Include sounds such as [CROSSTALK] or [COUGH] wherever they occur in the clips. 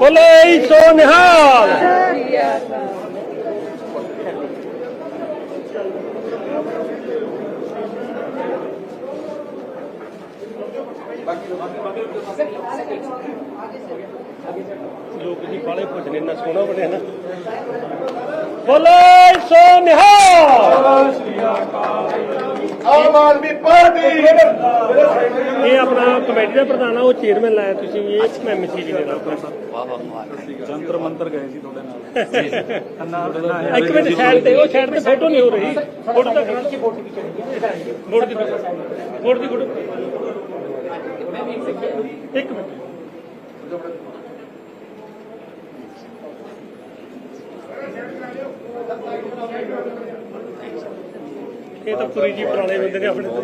ਬੋਲੇ ਸੋ ਨਿਹਾਲ। ਲੋਕ ਜੀ ਬਾਲੇ ਭੋਜਨ ਇੰਨਾ ਸੋਹਣਾ ਬਣਿਆ ਨਾ। ਬੋਲੇ ਸੋ ਨਿਹਾਲ ਆਮ ਆਦਮੀ ਪਾਰਟੀ। ਇਹ ਆਪਣਾ ਕਮੇਟੀ ਦਾ ਪ੍ਰਧਾਨ ਆ ਉਹ ਚੇਅਰਮੈਨ ਲਾਇਆ ਤੁਸੀਂ ਇਹ ਮੈਂ ਮਿਸੀ ਜੀ ਦੇ ਨਾਲ ਆਪਣੇ ਸਾਥ ਜੰਤਰ ਮੰਤਰ ਗਏ ਸੀ ਤੁਹਾਡੇ ਨਾਲ। [LAUGHS] ਇੱਕ ਮਿੰਟ ਸਾਈਡ ਤੇ ਉਹ ਸਾਈਡ ਤੇ ਫੋਟੋ ਨਹੀਂ ਹੋ ਰਹੀ। ਫੋਟੋ ਤਾਂ ਕਰਾਂ ਕੀ ਫੋਟੋ ਫੋਟੋ ਦੀ ਫੋਟੋ ਦੀ ਫੋਟੋ ਇੱਕ ਮਿੰਟ। ਇਹ ਤਾਂ ਪੂਰੀ ਜੀ ਪੁਰਾਣੇ ਬੰਦੇ ਨੇ ਆਪਣੇ ਤੋਂ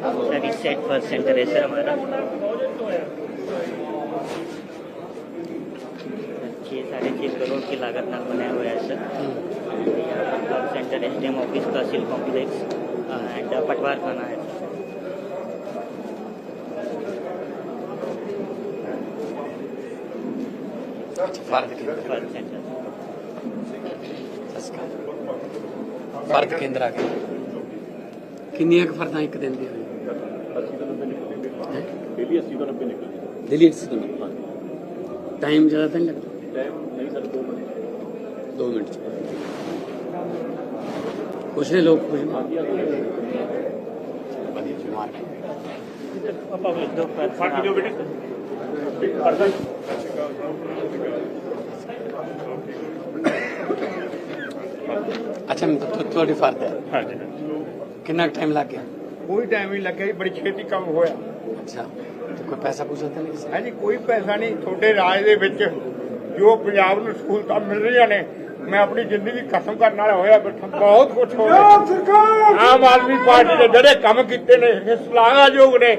सर इस सेट फर्स्ट सेंटर है सर हमारा छः साढ़े छः करोड़ की लागत ਨਾਲ बनाया हुआ है सर यहाँ पर first centre S D M office tehsil complex and पटवार खाना है ਫ਼ਰਕ ਕੇਂਦਰ ਫ਼ਰਕ ਕੇਂਦਰ ਆ ਗਿਆ? ਕਿੰਨੀਆਂ ਫਰਦਾਂ ਇੱਕ ਦਿਨ ਦੀ ਹੋਈ ਦਿੱਲੀ 80 ਤੋਂ 90 ਨਿਕਲਦੀ ਦਿੱਲੀ 80 ਤੋਂ 90 ਟਾਈਮ ਜ਼ਿਆਦਾ ਤਾਂ ਨਹੀਂ ਲੱਗਦਾ? ਟਾਈਮ ਨਹੀਂ ਸਰ 2 ਮਿੰਟ। 2 ਮਿੰਟ ਕੁਛ ਨੇ ਲੋਕ ਕੁਛ ਆਪਾਂ ਵੇਖ ਦੋ ਫ਼ਰਕ ਜੋ ਬੇਟੇ। ਪਰਸਨ ਅੱਛਾ ਮੈਂ ਤੁ- ਤੁਹਾਡੀ ਫਰਦ ਹੈ। ਹਾਂਜੀ। ਕਿੰਨਾ ਟਾਈਮ ਲੱਗ ਗਿਆ? ਕੋਈ ਟਾਈਮ ਨਹੀਂ ਲੱਗਿਆ ਜੀ ਬੜੀ ਛੇਤੀ ਕੰਮ ਹੋਇਆ। ਅੱਛਾ ਤੇ ਕੋਈ ਪੈਸਾ ਪੂਸਾ ਤਾਂ ਨਹੀਂ ਕਿਸੇ ਹੈ ਜੀ ਕੋਈ ਪੈਸਾ ਨਹੀਂ। ਤੁਹਾਡੇ ਰਾਜ ਦੇ ਵਿੱਚ ਜੋ ਪੰਜਾਬ ਨੂੰ ਸਹੂਲਤਾਂ ਮਿਲ ਰਹੀਆਂ ਨੇ ਮੈਂ ਆਪਣੀ ਜ਼ਿੰਦਗੀ ਖਤਮ ਕਰਨ ਵਾਲਾ ਹੋਇਆ ਬੈਠਾ ਬਹੁਤ ਕੁਝ ਹੋ ਗਿਆ ਆਮ ਆਦਮੀ ਪਾਰਟੀ ਦੇ ਜਿਹੜੇ ਕੰਮ ਕੀਤੇ ਨੇ ਇਹ ਸ਼ਲਾਘਾਯੋਗ ਨੇ।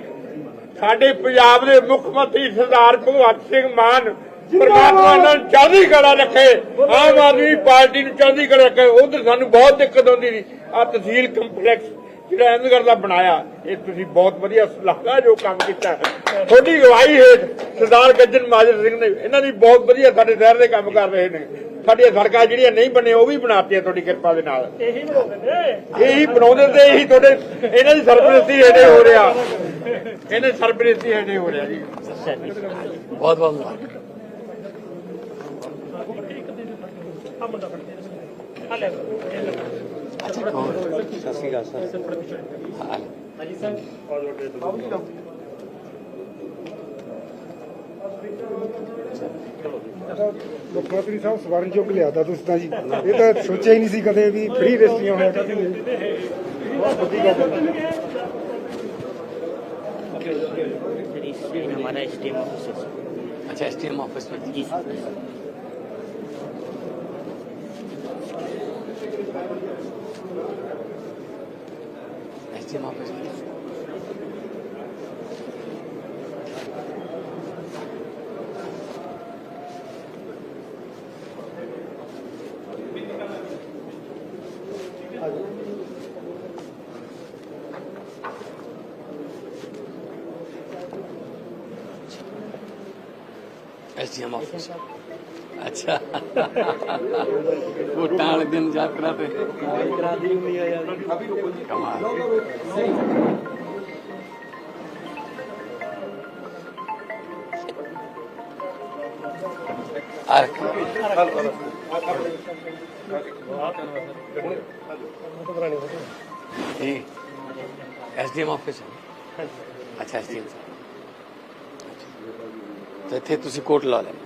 ਸਾਡੇ ਪੰਜਾਬ ਦੇ ਮੁੱਖ ਮੰਤਰੀ ਸਰਦਾਰ ਭਗਵੰਤ ਸਿੰਘ ਮਾਨ ਪਰਮਾਤਮਾ ਇਹਨਾਂ ਨੂੰ ਚੜ੍ਹਦੀ ਕਲਾ ਰੱਖੇ ਆਮ ਆਦਮੀ ਪਾਰਟੀ ਨੂੰ ਚੜ੍ਹਦੀ ਕਲਾ ਰੱਖੇ ਉਧਰ ਸਾਨੂੰ ਬਹੁਤ ਦਿੱਕਤ ਆਉਂਦੀ ਸੀ। ਆ ਤਹਿਸੀਲ ਕੰਪਲੈਕਸ ਜਿਹੜਾ ਅਹਿਮਦਗੜ੍ਹ ਦਾ ਬਣਾਇਆ ਇਹ ਤੁਸੀਂ ਬਹੁਤ ਵਧੀਆ ਸਲਾਹਾ ਜੋ ਕੰਮ ਕੀਤਾ। ਤੁਹਾਡੀ ਅਗਵਾਈ ਹੇਠ ਸਰਦਾਰ ਗੱਜਨ ਮਾਜਰ ਸਿੰਘ ਨੇ ਇਹਨਾਂ ਦੀ ਬਹੁਤ ਵਧੀਆ ਸਾਡੇ ਸ਼ਹਿਰ ਦੇ ਕੰਮ ਕਰ ਰਹੇ ਨੇ। ਸਾਡੀਆਂ ਸੜਕਾਂ ਜਿਹੜੀਆਂ ਨਹੀਂ ਬਣੇ ਉਹ ਵੀ ਬਣਾਤੀਆਂ ਤੁਹਾਡੀ ਕਿਰਪਾ ਦੇ ਨਾਲ। ਇਹੀ ਬਣਾਉਂਦੇ ਨੇ? ਇਹੀ ਬਣਾਉਂਦੇ ਤੇ ਇਹੀ ਤੁਹਾਡੇ ਇਹਨਾਂ ਦੀ ਸਰਪ੍ਰਸਤੀ ਹੇਠੇ ਹੋ ਰਿਹਾ। ਇਹਨਾਂ ਦੀ ਸਰਪ੍ਰਸਤੀ ਹੇਠੇ ਹੋ ਰਿਹਾ ਜੀ। ਬਹੁਤ ਬਹੁਤ ਆ ਮੁੰਡਾ ਫੜ ਕੇ ਆ ਲੈ ਅੱਛਾ ਕੌਣ ਸਤਿ ਸ਼੍ਰੀ ਅਕਾਲ ਸਰ ਹਾਂ ਮੁੱਖ ਮੰਤਰੀ ਸਾਹਿਬ ਸਵਰਨ ਚੁੱਕ ਲਿਆਦਾ ਤੁਸੀਂ ਤਾਂ ਜੀ ਇਹ ਤਾਂ ਸੋਚਿਆ ਹੀ ਨਹੀਂ ਸੀ ਕਦੇ ਵੀ ਫ੍ਰੀ ਰਜਿਸਟਰੀਆਂ ਹੋਇਆ ਕਰਨਗੀਆਂ ਬਹੁਤ ਵੱਡੀ ਗੱਲ ਹੈ सर इस साइड हमारा एस डी एम ऑफिस है सर अच्छा एस टी एम ऑफिस में जी सर Christian Lopes. ਅੱਛਾ। ਵੋਟਾਂ ਵਾਲੇ ਦਿਨ ਯਾਤਰਾ ਤੇ ਕਰਾਦੀ ਹੁੰਦੀ ਆ ਯਾਰ ਅਭੀ ਰੁਕੋ ਜੀ ਕਮਾਲ ਆਰ ਜੀ ਐਸਡੀਐਮ ਆਫਿਸ ਅੱਛਾ। ਐਸਡੀਐਮ ਸਾਹਿਬ ਤੇ ਇੱਥੇ ਤੁਸੀਂ ਕੋਟ ਲਾ ਲੈਣਾ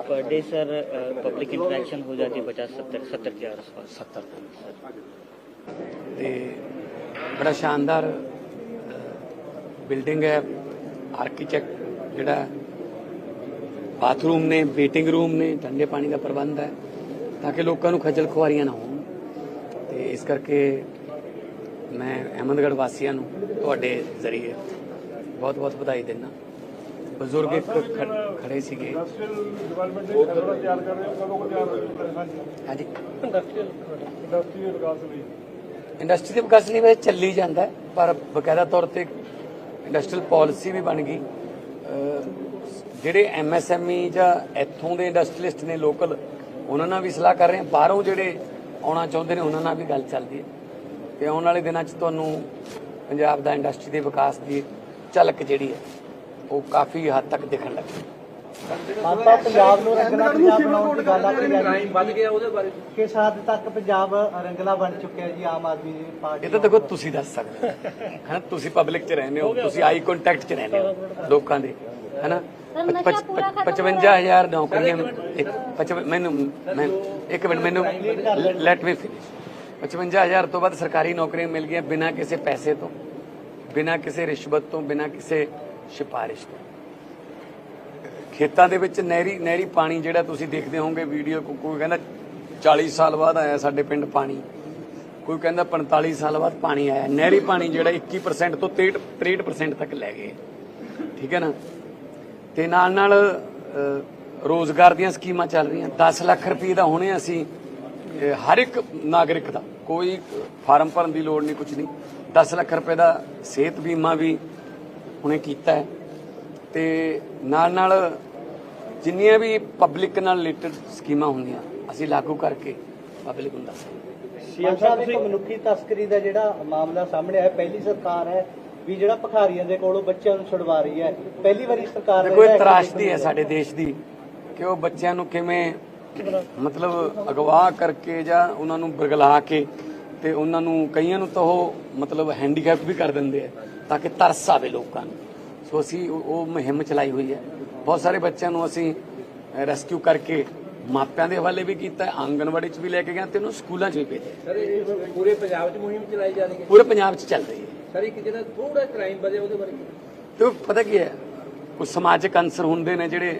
per day sir public interaction हो जाती है पचास सत्तर सत्तर के आसपास सत्तर ਤੇ ਬੜਾ ਸ਼ਾਨਦਾਰ ਬਿਲਡਿੰਗ ਹੈ ਆਰਕੀਟੈਕਟ ਜਿਹੜਾ ਬਾਥਰੂਮ ਨੇ ਵੇਟਿੰਗ ਰੂਮ ਨੇ ਠੰਡੇ ਪਾਣੀ ਦਾ ਪ੍ਰਬੰਧ ਹੈ ਤਾਂ ਕਿ ਲੋਕਾਂ ਨੂੰ ਖੱਜਲ ਖੁਆਰੀਆਂ ਨਾ ਹੋਣ ਤੇ ਇਸ ਕਰਕੇ ਮੈਂ ਅਹਿਮਦਗੜ੍ਹ ਵਾਸੀਆਂ ਨੂੰ ਤੁਹਾਡੇ ਜ਼ਰੀਏ ਬਹੁਤ ਬਹੁਤ ਵਧਾਈ ਦਿੰਦਾ ਬਜ਼ੁਰਗ ਇੱਕ ਖ- ਖੜੇ ਸੀਗੇ। ਡਿਵੈਲਪਮੈਂਟ ਦੇ ਥੋੜਾ ਤਿਆਰ ਕਰ ਰਹੇ ਹੋ ਕਦੋਂ ਕੋ ਤਿਆਰ ਹੋਏਗਾ ਹਾਂਜੀ। ਹਾਂਜੀ ਇੰਡਸਟਰੀ ਦੇ ਵਿਕਾਸ ਲਈ ਇੰਡਸਟਰੀ ਦੇ ਵਿਕਾਸ ਲਈ ਵੈਸੇ ਚੱਲੀ ਜਾਂਦਾ ਹੈ, ਪਰ ਬਕਾਇਦਾ ਤੌਰ ਤੇ ਇੰਡਸਟਰੀਅਲ ਪਾਲਿਸੀ ਵੀ ਬਣ ਗਈ। ਅਹ ਜਿਹੜੇ ਐਮਐਸਐਮਈ ਜਾਂ ਇੱਥੋਂ ਦੇ ਇੰਡਸਟਰੀਲਿਸਟ ਨੇ ਲੋਕਲ ਉਹਨਾਂ ਨਾਲ ਵੀ ਸਲਾਹ ਕਰ ਰਹੇ ਹਾਂ। ਬਾਹਰੋਂ ਜਿਹੜੇ ਆਉਣਾ ਚਾਹੁੰਦੇ ਨੇ ਉਹਨਾਂ ਨਾਲ ਵੀ ਗੱਲ ਚੱਲਦੀ ਹੈ। ਤੇ ਆਉਣ ਵਾਲੇ ਦਿਨਾਂ 'ਚ ਤੁਹਾਨੂੰ ਪੰਜਾਬ ਦਾ ਇੰਡਸਟਰੀ ਦੇ ਵਿਕਾਸ ਦੀ ਝਲਕ ਜਿਹੜੀ ਹੈ ਉਹ ਕਾਫੀ ਹੱਦ ਤੱਕ ਦਿਖਣ ਲੱਗੀ ਮਾਤਾ ਪੰਜਾਬ ਨੂੰ ਰੰਗਲਾ ਪੰਜਾਬ ਬਣਾਉਣ ਦੀ ਗੱਲ ਆਖੀ ਕ੍ਰਾਈਮ ਵੱਧ ਗਿਆ ਉਹਦੇ ਬਾਰੇ। ਕਿਸ ਹੱਦ ਤੱਕ ਪੰਜਾਬ ਰੰਗਲਾ ਬਣ ਚੁੱਕਿਆ ਜੀ ਆਮ ਆਦਮੀ ਪਾਰਟੀ ਇਹ ਤਾਂ ਦੇਖੋ ਤੁਸੀਂ ਦੱਸ ਸਕਦੇ ਹੋ। ਹੈਨਾ ਤੁਸੀਂ ਪਬਲਿਕ 'ਚ ਰਹਿੰਦੇ ਹੋ ਤੁਸੀਂ ਆਈ ਕੰਟੈਕਟ 'ਚ ਰਹਿੰਦੇ ਹੋ ਲੋਕਾਂ ਦੇ ਹੈਨਾ? 55000 ਨੌਕਰੀਆਂ ਮੈਨੂੰ ਮੈਂ ਇੱਕ ਮਿੰਟ ਮੈਨੂੰ ਲੈਟ ਮੀ ਫਿਨਿਸ਼ 55000 ਤੋਂ ਵੱਧ ਸਰਕਾਰੀ ਨੌਕਰੀਆਂ ਮਿਲ ਗਈਆਂ ਬਿਨਾਂ ਕਿਸੇ ਪੈਸੇ ਤੋਂ ਬਿਨਾਂ ਕਿਸੇ ਰਿਸ਼ਵਤ ਤੋਂ ਬਿਨਾਂ ਕਿਸੇ ਸਿਫਾਰਿਸ਼ ਤੋਂ। ਖੇਤਾਂ ਦੇ ਵਿੱਚ ਨਹਿਰੀ ਨਹਿਰੀ ਪਾਣੀ ਜਿਹੜਾ ਤੁਸੀਂ ਦੇਖਦੇ ਹੋਵੋਗੇ ਵੀਡੀਓ ਕੋਈ ਕਹਿੰਦਾ 40 ਸਾਲ ਬਾਅਦ ਆਇਆ ਸਾਡੇ ਪਿੰਡ ਪਾਣੀ। ਕੋਈ ਕਹਿੰਦਾ 45 ਸਾਲ ਬਾਅਦ ਪਾਣੀ ਆਇਆ। ਨਹਿਰੀ ਪਾਣੀ ਜਿਹੜਾ 21% ਤੋਂ 63 63% ਤੱਕ ਲੈ ਗਏ। ਠੀਕ ਹੈ ਨਾ? ਤੇ ਨਾਲ ਨਾਲ ਅ, ਰੋਜ਼ਗਾਰ ਦੀਆਂ ਸਕੀਮਾਂ ਚੱਲ ਰਹੀਆਂ। 10 ਲੱਖ ਰੁਪਏ ਦਾ ਹੁਣੇ ਅਸੀਂ ਹਰ ਇੱਕ ਨਾਗਰਿਕ ਦਾ ਕੋਈ ਫਾਰਮ ਭਰਨ ਦੀ ਲੋੜ ਨਹੀਂ ਕੁਝ ਨਹੀਂ। 10 ਲੱਖ ਰੁਪਏ ਦਾ ਸਿਹਤ ਬੀਮਾ ਵੀ ਹੁਣੇ ਕੀਤਾ ਹੈ। ਤੇ ਨਾਲ ਨਾਲ ਜਿੰਨੀਆਂ ਵੀ ਪਬਲਿਕ ਨਾਲ ਰਿਲੇਟਡ ਸਕੀਮਾਂ ਹੁੰਦੀਆਂ ਅਸੀਂ ਲਾਗੂ ਕਰਕੇ ਪਬਲਿਕ ਨੂੰ ਦੱਸਾਂਗੇ ਸੀਐਮ ਸਾਹਿਬ ਇੱਕ ਮਨੁੱਖੀ ਤਸਕਰੀ ਦਾ ਜਿਹੜਾ ਮਾਮਲਾ ਸਾਹਮਣੇ ਆਇਆ ਪਹਿਲੀ ਸਰਕਾਰ ਹੈ ਵੀ ਜਿਹੜਾ ਭਖਾਰੀਆਂ ਦੇ ਕੋਲੋਂ ਬੱਚਿਆਂ ਨੂੰ ਛੁਡਵਾ ਰਹੀ ਹੈ। ਪਹਿਲੀ ਵਾਰੀ ਸਰਕਾਰ ਦੇਖੋ ਇਹ ਜਿਹੜਾ ਤਰਾਸ਼ਦੀ ਹੈ ਸਾਡੇ ਦੇਸ਼ ਦੀ ਕਿ ਉਹ ਬੱਚਿਆਂ ਨੂੰ ਕਿਵੇਂ ਮਤਲਬ ਅਗਵਾ ਕਰਕੇ ਜਾਂ ਉਹਨਾਂ ਨੂੰ ਬਰਗਲਾ ਕੇ ਤੇ ਉਹਨਾਂ ਨੂੰ ਕਈਆਂ ਨੂੰ ਤਾਂ ਉਹ ਮਤਲਬ ਹੈਂਡੀਕੈਪ ਵੀ ਕਰ ਦਿੰਦੇ ਆ। ਤਾਂ ਕਿ ਤਰਸ ਆਵੇ ਲੋਕਾਂ ਨੂੰ। ਸੋ ਅਸੀਂ ਉਹ ਮੁਹਿੰਮ ਚਲਾਈ ਹੋਈ ਹੈ। ਬਹੁਤ ਸਾਰੇ ਬੱਚਿਆਂ ਨੂੰ ਅਸੀਂ ਰੈਸਕਿਊ ਕਰਕੇ ਮਾਪਿਆਂ ਦੇ ਹਵਾਲੇ ਵੀ ਕੀਤਾ ਹੈ, ਆਂਗਣਵਾੜੀ 'ਚ ਵੀ ਲੈ ਕੇ ਗਏ ਤੇ ਉਹਨੂੰ ਸਕੂਲਾਂ 'ਚ ਵੀ ਭੇਜਿਆ। ਸਰ ਇਹ ਪੂਰੇ ਪੰਜਾਬ 'ਚ ਮੁਹਿੰਮ ਚਲਾਈ ਜਾ ਰਹੀ ਹੈ? ਪੂਰੇ ਪੰਜਾਬ 'ਚ ਚੱਲ ਰਹੀ ਹੈ। ਸਰ ਇੱਕ ਜਿਹੜਾ ਥੋੜਾ ਕ੍ਰਾਈਮ ਵਧਿਆ ਉਹਦੇ ਬਾਰੇ? ਤੇ ਪਤਾ ਕੀ ਹੈ ਕੁਝ ਸਮਾਜਿਕ ਅੰਸਰ ਹੁੰਦੇ ਨੇ ਜਿਹੜੇ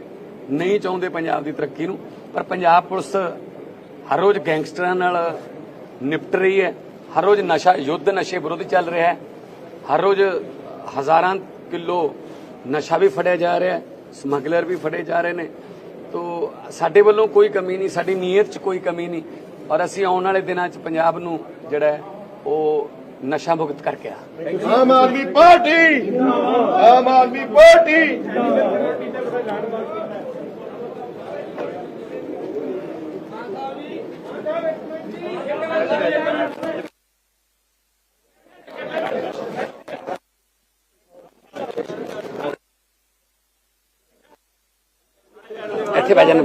ਨਹੀਂ ਚਾਹੁੰਦੇ ਪੰਜਾਬ ਦੀ ਤਰੱਕੀ ਨੂੰ ਪਰ ਪੰਜਾਬ ਪੁਲਿਸ ਹਰ ਰੋਜ਼ ਗੈਂਗਸਟਰਾਂ ਨਾਲ ਨਿਪਟ ਰਹੀ ਹੈ ਹਰ ਰੋਜ਼ ਨਸ਼ਾ ਯੁੱਧ ਨਸ਼ੇ ਵਿਰੁੱਧ ਚੱਲ ਰਿਹਾ ਹੈ। ਹਰ ਰੋਜ਼ ਹਜ਼ਾਰਾਂ ਕਿਲੋ ਨਸ਼ਾ ਵੀ ਫੜਿਆ ਜਾ ਰਿਹਾ ਹੈ ਸਮਗਲਰ ਵੀ ਫੜੇ ਜਾ ਰਹੇ ਨੇ। ਤੋ ਸਾਡੇ ਵੱਲੋਂ ਕੋਈ ਕਮੀ ਨਹੀਂ ਸਾਡੀ ਨੀਅਤ 'ਚ ਕੋਈ ਕਮੀ ਨਹੀਂ। ਔਰ ਅਸੀਂ ਆਉਣ ਵਾਲੇ ਦਿਨਾਂ 'ਚ ਪੰਜਾਬ ਨੂੰ ਜਿਹੜਾ ਉਹ ਨਸ਼ਾ ਮੁਕਤ ਕਰਕੇ ਆ। Aam Aadmi party Aam Aadmi party. ਇੱਥੇ ਬਹਿ ਜਾਣਾ।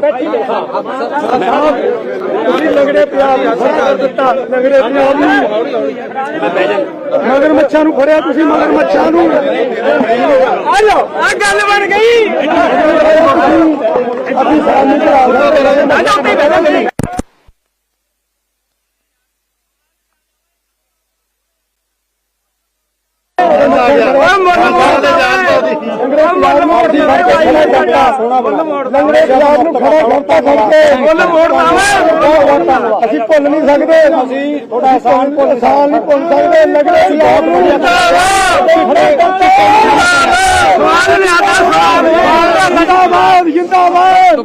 ਤੁਸੀਂ ਲੰਗੜੇ ਪੰਜਾਬ ਨੂੰ ਖੜਾ ਕਰ ਦਿੱਤਾ ਲੰਗੜੇ ਪੰਜਾਬ ਨੂੰ। ਮੈਂ ਬਹਿ ਜਾਣਾ। ਮਗਰ ਮੱਛਾਂ ਨੂੰ ਫੜਿਆ ਤੁਸੀਂ ਮਗਰ ਮੱਛਾਂ ਨੂੰ। ਆ ਜਾਓ ਆ ਗੱਲ ਬਣ ਗਈ। ਅਸੀਂ ਸਾਹਮਣੇ ਆ ਜਾਓ ਤੇ ਬਹਿ ਲੰਗੜੇ ਪੰਜਾਬ ਨੂੰ ਖੜਾ ਕਰਤਾ ਕਰਕੇ ਮੁੱਲ ਮੋੜਦਾ ਅਸੀਂ ਭੁੱਲ ਨਹੀਂ ਸਕਦੇ। ਅਸੀਂ ਥੋੜਾ ਆਸਾਨ ਭੁੱਲ ਆਸਾਨ ਨਹੀਂ ਭੁੱਲ ਸਕਦੇ ਲੰਗੜੇ ਪੰਜਾਬ ਨੂੰ ਜਿੰਦਾਬਾਦ ਜਿੰਦਾਬਾਦ ਤੋਂ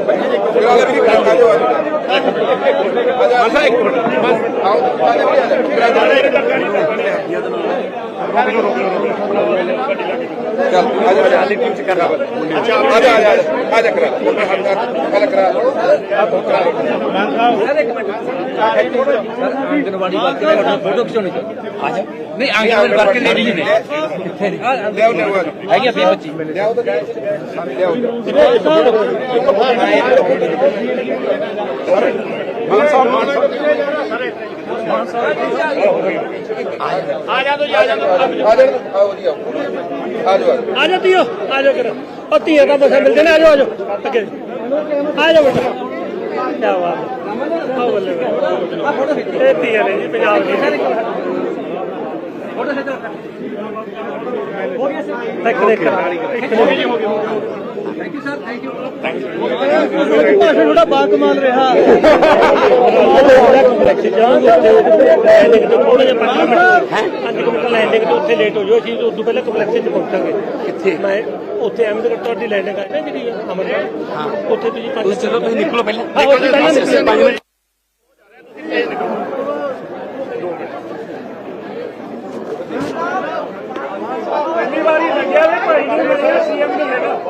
ਕੋਈ ਨਹੀਂ ਜੀ ਕੋਈ ਨਹੀਂ ਨੌਜਵਾਨੀ ਨੂੰ ਰਾਮ ਦਾ ਗਿਆ ਉਹਦਾ ਮੁਕਾਬਲਾ ਡਰ ਕੇ ਕਰਾਂਗੇ ਅਸੀਂ ਆਂਗਨਵਾੜੀ ਵਰਕਰ ਨੇ ਫੋਟੋ ਖਿਚਾਉਣੀ ਚਾਹੀਦੀ ਆ ਜਾ ਨਹੀਂ ਆਂਗਨਵਾੜੀ ਵਰਕਰ ਲੇਡੀਜ਼ ਨੇ ਕਿੱਥੇ ਨੇ ਹੈਗੀ ਫੇ ਬੱਚੀ ਆ ਜਾ ਤੀਓ ਆ ਜਾ ਕਰ ਉਹ ਧੀਆਂ ਦਾ ਮਸਾ ਮਿਲ ਜਾਣਾ ਆ ਜਾ ਆ ਜਾ ਅੱਗੇ ਆ ਜਾਓ ਬੇਟਾ ਕੀ ਬਾਤ ਹੈ ਆਓ ਬੱਲੇ ਬੱਲੇ ਇਹ ਧੀਆਂ ਨੇ ਜੀ ਪੰਜਾਬ ਦੀ ਇੱਕ ਦੇ ਇੱਕ ਦੇ ਹੋ ਗਿਆ thank you sir thank you ਭਾਸ਼ਣ ਥੋੜਾ ਬਾ ਕਮਾਲ ਰਿਹਾ ਕੰਪਲੈਕਸ ਜਾਂ ਲੈਂਡਿੰਗ ਤੋਂ ਉੱਥੇ ਲੇਟ ਹੋ ਜਾਓ ਅਸੀਂ ਉਦੋਂ ਪਹਿਲਾਂ ਕੰਪਲੈਕਸ 'ਚ ਪਹੁੰਚਾਂਗੇ ਕਿੱਥੇ ਮੈਂ ਉੱਥੇ ਅਹਿਮਦਗੜ੍ਹ ਤੁਹਾਡੀ ਲੈਂਡਿੰਗ ਆਈ ਨਾ ਜਿਹੜੀ ਅਮਰਨਾਥ ਹਾਂ ਉੱਥੇ ਤੁਸੀਂ ਪੰਜ ਚਲੋ ਤੁਸੀਂ ਨਿਕਲੋ। ਪਹਿਲਾਂ ਅਸੀਂ ਪੰਜ ਮਿੰਟ। ਪਹਿਲੀ ਵਾਰੀ ਲੱਗਿਆ ਵੀ ਭਾਈ ਨੂੰ ਸੀਐਮ ਨੇ ਲੈਣਾ